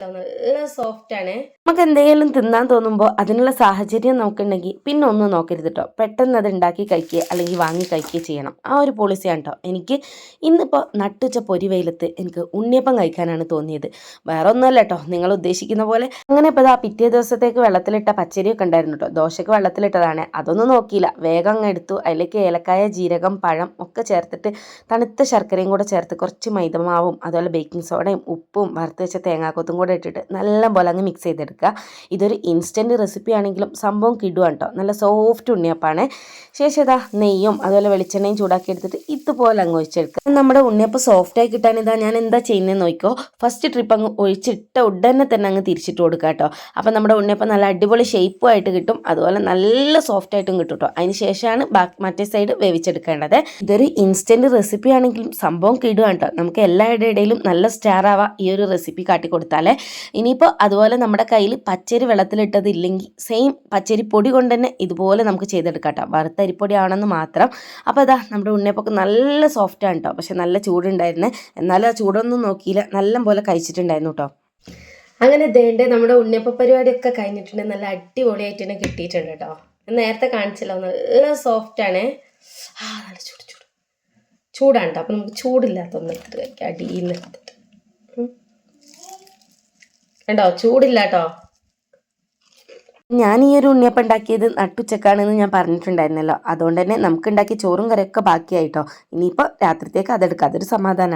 down the നല്ല soft ആണ്. നമുക്ക് എന്തെങ്കിലും തിന്നാൻ തോന്നുമ്പോൾ അതിനുള്ള സാഹചര്യം നമുക്കുണ്ടെങ്കിൽ പിന്നെ ഒന്നും നോക്കരുത് കേട്ടോ പെട്ടെന്ന് അത് ഉണ്ടാക്കി കഴിക്കുക അല്ലെങ്കിൽ വാങ്ങി കഴിക്കുക ചെയ്യണം. ആ ഒരു പോളിസിയാണ് കേട്ടോ എനിക്ക് ഇന്നിപ്പോൾ നട്ടുച്ച പൊരി വെയിലത്ത് എനിക്ക് ഉണ്ണിയപ്പം കഴിക്കാനാണ് തോന്നിയത്. വേറെ ഒന്നുമല്ല കേട്ടോ നിങ്ങൾ ഉദ്ദേശിക്കുന്ന പോലെ അങ്ങനെ ഇപ്പോൾ ആ പിറ്റേ ദിവസത്തേക്ക് വെള്ളത്തിലിട്ട പച്ചരിയൊക്കെ ഉണ്ടായിരുന്നു കേട്ടോ ദോശയ്ക്ക് വെള്ളത്തിലിട്ടതാണ്. അതൊന്നും നോക്കിയില്ല. വേഗം അങ്ങ് എടുത്തു. അതിലേക്ക് ഏലക്കായ ജീരകം പഴം ഒക്കെ ചേർത്തിട്ട് തണുത്ത ശർക്കരയും കൂടെ ചേർത്ത് കുറച്ച് മൈദമാവും അതുപോലെ ബേക്കിംഗ് സോഡയും ഉപ്പും വറുത്ത് വെച്ച തേങ്ങാക്കൊത്തും കൂടെ ഇട്ടിട്ട് നല്ല പോലെ അങ്ങ് മിക്സ് ചെയ്തെടുക്കുക. ഇതൊരു ഇൻസ്റ്റന്റ് റെസിപ്പി ആണെങ്കിലും സംഭവം കിടുവാണ് കേട്ടോ നല്ല സോഫ്റ്റ് ഉണ്ണിയപ്പാണ്. ശേഷം ഇതാ നെയ്യും അതുപോലെ വെളിച്ചെണ്ണയും ചൂടാക്കി എടുത്തിട്ട് ഇതുപോലെ അങ്ങ് ഒഴിച്ചെടുക്കുക. നമ്മുടെ ഉണ്ണിയപ്പം സോഫ്റ്റായി കിട്ടാൻ ഇതാ ഞാൻ എന്താ ചെയ്യുന്നതെന്ന് നോക്കിക്കോ. ഫസ്റ്റ് ട്രിപ്പ് അങ്ങ് ഒഴിച്ചിട്ട ഉടനെ തന്നെ അങ്ങ് തിരിച്ചിട്ട് കൊടുക്കുക കേട്ടോ അപ്പം നമ്മുടെ ഉണ്ണിയപ്പം നല്ല അടിപൊളി ഷേപ്പും ആയിട്ട് കിട്ടും. അതുപോലെ നല്ല സോഫ്റ്റ് ആയിട്ടും കിട്ടും കേട്ടോ അതിന് ശേഷമാണ് ബാക്ക് മറ്റേ സൈഡ് വേവിച്ചെടുക്കേണ്ടത്. ഇതൊരു ഇൻസ്റ്റന്റ് റെസിപ്പി ആണെങ്കിലും സംഭവം കിടുകയാണ് കേട്ടോ നമുക്ക് എല്ലാവരുടെ ഇടയിലും നല്ല സ്റ്റാർ ആവാം ഈ ഒരു റെസിപ്പി കാട്ടി കൊടുത്താലേ ഇനിയിപ്പോൾ അതുപോലെ നമ്മുടെ കയ്യിൽ പച്ചരി വെള്ളത്തിലിട്ടത് ഇല്ലെങ്കിൽ സെയിം പച്ചരി പൊടി കൊണ്ട് തന്നെ ഇതുപോലെ നമുക്ക് ചെയ്തെടുക്കാം കേട്ടോ വറുത്ത അരിപ്പൊടി ആണെന്ന് മാത്രം. അപ്പോൾ അതാ നമ്മുടെ ഉണ്ണിയപ്പൊക്കെ നല്ല സോഫ്റ്റ് ആണ് കേട്ടോ പക്ഷെ നല്ല ചൂടുണ്ടായിരുന്നു. എന്നാലും ആ ചൂടൊന്നും നോക്കിയില്ല. നല്ല പോലെ കഴിച്ചിട്ടുണ്ടായിരുന്നു കേട്ടോ അങ്ങനെ ദേണ്ടേ നമ്മുടെ ഉണ്ണിയപ്പ പരിപാടിയൊക്കെ കഴിഞ്ഞിട്ടുണ്ട്. നല്ല അടിപൊളിയായിട്ട് തന്നെ കിട്ടിയിട്ടുണ്ട് കേട്ടോ നേരത്തെ കാണിച്ചല്ലോ. നല്ല സോഫ്റ്റ് ആണ്. ആ നല്ല ചൂട് ചൂട്. ചൂടാണ് കേട്ടോ അപ്പം നമുക്ക് ചൂടില്ലാത്തൊന്നും എടുത്തിട്ട് കഴിക്കാം. അടിയിൽ നിന്ന് എടുത്തിട്ട്. കണ്ടോ? ചൂടില്ല കേട്ടോ ഞാൻ ഈ ഒരു ഉണ്ണിയപ്പം ഉണ്ടാക്കിയത് നട്ടുച്ചക്കാണെന്ന് ഞാൻ പറഞ്ഞിട്ടുണ്ടായിരുന്നല്ലോ. അതുകൊണ്ട് തന്നെ നമുക്ക് ഉണ്ടാക്കിയ ചോറും കറിയൊക്കെ ബാക്കിയായിട്ടോ. ഇനിയിപ്പോൾ രാത്രിത്തേക്ക് അതെടുക്കാം. അതൊരു സമാധാനം.